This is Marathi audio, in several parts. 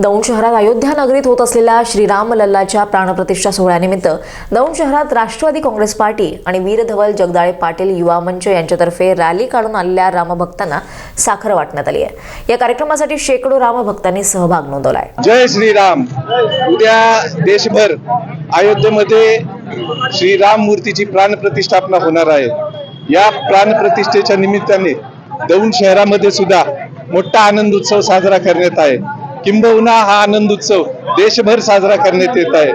दौंड शहरात अयोध्या नगरीत होत असलेल्या श्रीराम लल्लाच्या प्राणप्रतिष्ठा सोहळ्यानिमित्त दौंड शहरात राष्ट्रवादी काँग्रेस पार्टी आणि वीरधवल जगदाळे पाटील युवा मंच यांच्यातर्फे रॅली काढून आलेल्या रामभक्तांना साखर वाटण्यात आली आहे. या कार्यक्रमासाठी शेकडो रामभक्तांनी सहभाग नोंदवलाय जय श्रीराम. उद्या देशभर अयोध्येमध्ये श्रीराम मूर्तीची प्राणप्रतिष्ठापना होणार आहे. या प्राणप्रतिष्ठेच्या निमित्ताने दौंड शहरामध्ये सुद्धा मोठा आनंद उत्सव साजरा करण्यात आहे. किंबहुना हा आनंद उत्सव देशभर साजरा करण्यात येत आहे.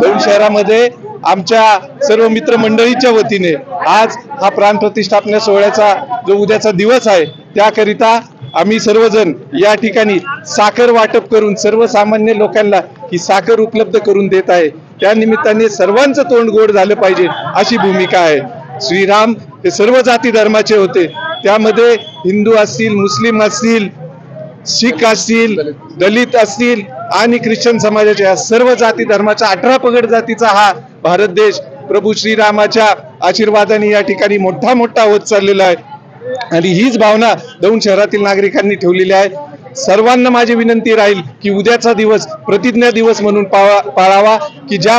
दौंड शहरामध्ये आमच्या सर्व मित्रमंडळीच्या वतीने आज हा प्राण प्रतिष्ठापना सोहळ्याचा जो उद्याचा दिवस आहे त्याकरिता आम्ही सर्वजण या ठिकाणी साखर वाटप करून सर्वसामान्य लोकांना ही साखर उपलब्ध करून देत आहे. त्या निमित्ताने सर्वांचं तोंड गोड झालं पाहिजे अशी भूमिका आहे. श्रीराम हे सर्व जाती धर्माचे होते. त्यामध्ये हिंदू असतील मुस्लिम असतील शीख असतील दलित असतील आणि ख्रिश्चन समाजाच्या या सर्व जाती धर्माच्या अठरा पगड जातीचा हा भारत देश प्रभू श्रीरामाच्या आशीर्वादाने या ठिकाणी मोठा मोठा होत चाललेला आहे. आणि हीच भावना दौंड शहरातील नागरिकांनी ठेवलेली आहे. सर्वांना माझी विनंती राहील की उद्याचा दिवस प्रतिज्ञा दिवस म्हणून पावा- पाळावा की ज्या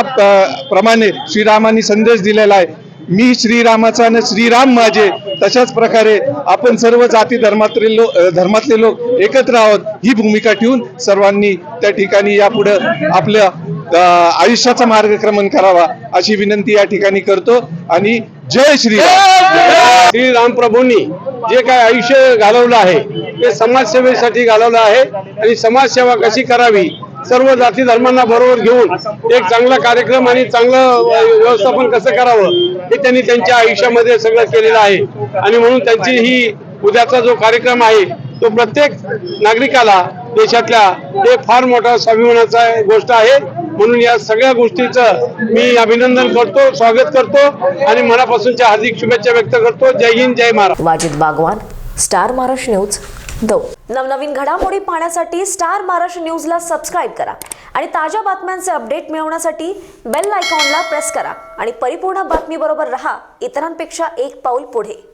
प्रमाणे श्रीरामांनी संदेश दिलेला आहे मी श्रीरामाचा आणि श्रीराम माझे तशाच प्रकारे आपण सर्व जाती धर्मातले लोक धर्मातले लोक एकत्र आहोत ही भूमिका ठेवून सर्वांनी त्या ठिकाणी यापुढं आपल्या आयुष्याचा मार्गक्रमण करावा अशी विनंती या ठिकाणी करतो. आणि जय श्रीराम. श्रीराम प्रभूंनी जे काय आयुष्य घालवलं आहे ते समाजसेवेसाठी घालवलं आहे आणि समाजसेवा कशी करावी सर्व जाती धर्मांना बरोबर घेऊन एक चांगला कार्यक्रम आणि चांगलं व्यवस्थापन कसं करावं हे त्यांनी त्यांच्या आयुष्यामध्ये सगळं केलेलं आहे. आणि म्हणून त्यांची ही उद्याचा जो कार्यक्रम आहे तो प्रत्येक नागरिकाला देशातल्या हे फार मोठा स्वाभिमानाचा गोष्ट आहे. म्हणून या सगळ्या गोष्टीचं मी अभिनंदन करतो स्वागत करतो आणि मनापासूनच्या हार्दिक शुभेच्छा व्यक्त करतो. जय हिंद जय महाराज वाजिद बागवान स्टार महाराष्ट्र न्यूज दो. नवनवीन घडामोडी पाहण्यासाठी स्टार महाराष्ट्र न्यूजला सबस्क्राईब करा आणि ताज्या बातम्यांचे अपडेट मिळवण्यासाठी बेल आयकॉनला प्रेस करा. आणि परिपूर्ण बातमीबरोबर रहा. इतरांपेक्षा एक पाऊल पुढे.